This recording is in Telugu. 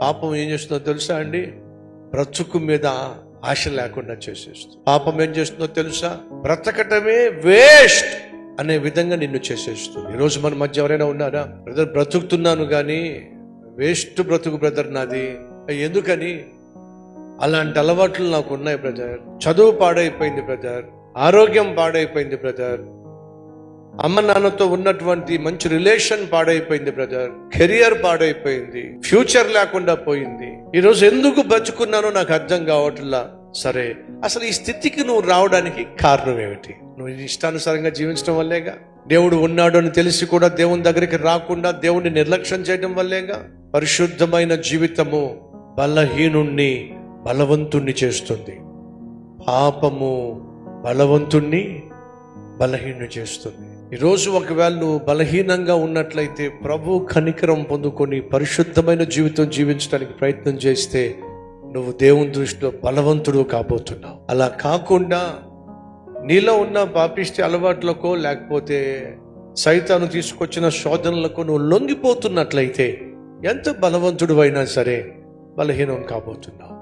పాపం ఏం చేస్తుందో తెలుసా అండి? బ్రతుకు మీద ఆశ లేకుండా చేసేస్తుంది. పాపం ఏం చేస్తుందో తెలుసా? బ్రతకటమే వేస్ట్ అనే విధంగా నిన్ను చేసేస్తుంది. ఈరోజు మన మధ్య ఎవరైనా ఉన్నారా? బ్రదర్ బ్రతుకుతున్నాను కానీ వేస్ట్ బ్రతుకు బ్రదర్ నాది. ఎందుకని? అలాంటి అలవాట్లు నాకు ఉన్నాయి బ్రదర్. చదువు పాడైపోయింది బ్రదర్. ఆరోగ్యం పాడైపోయింది బ్రదర్. అమ్మ నాన్నతో ఉన్నటువంటి మంచి రిలేషన్ పాడైపోయింది బ్రదర్. కెరియర్ పాడైపోయింది ఫ్యూచర్ లేకుండా పోయింది. ఈరోజు ఎందుకు బతుకున్నానో నాకు అర్థం కావట్లా? సరే అసలు ఈ స్థితికి నువ్వు రావడానికి కారణం ఏమిటి? నువ్వు ఇష్టానుసారంగా జీవించడం వల్లేగా? దేవుడు ఉన్నాడు అని తెలిసి కూడా దేవుని దగ్గరికి రాకుండా దేవుణ్ణి నిర్లక్ష్యం చేయడం వల్లేగా? పరిశుద్ధమైన జీవితము బలహీనుణ్ణి బలవంతుణ్ణి చేస్తుంది. పాపము బలవంతుణ్ణి బలహీన చేస్తుంది. ఈరోజు ఒకవేళ నువ్వు బలహీనంగా ఉన్నట్లయితే ప్రభు కనికరం పొందుకొని పరిశుద్ధమైన జీవితం జీవించడానికి ప్రయత్నం చేస్తే నువ్వు దేవుని దృష్టిలో బలవంతుడు కాబోతున్నావు. అలా కాకుండా నీలో ఉన్న పాపిష్టి అలవాట్లకో లేకపోతే సైతాను తీసుకొచ్చిన శోధనలకు నువ్వు లొంగిపోతున్నట్లయితే ఎంత బలవంతుడు అయినా సరే బలహీనం కాబోతున్నావు.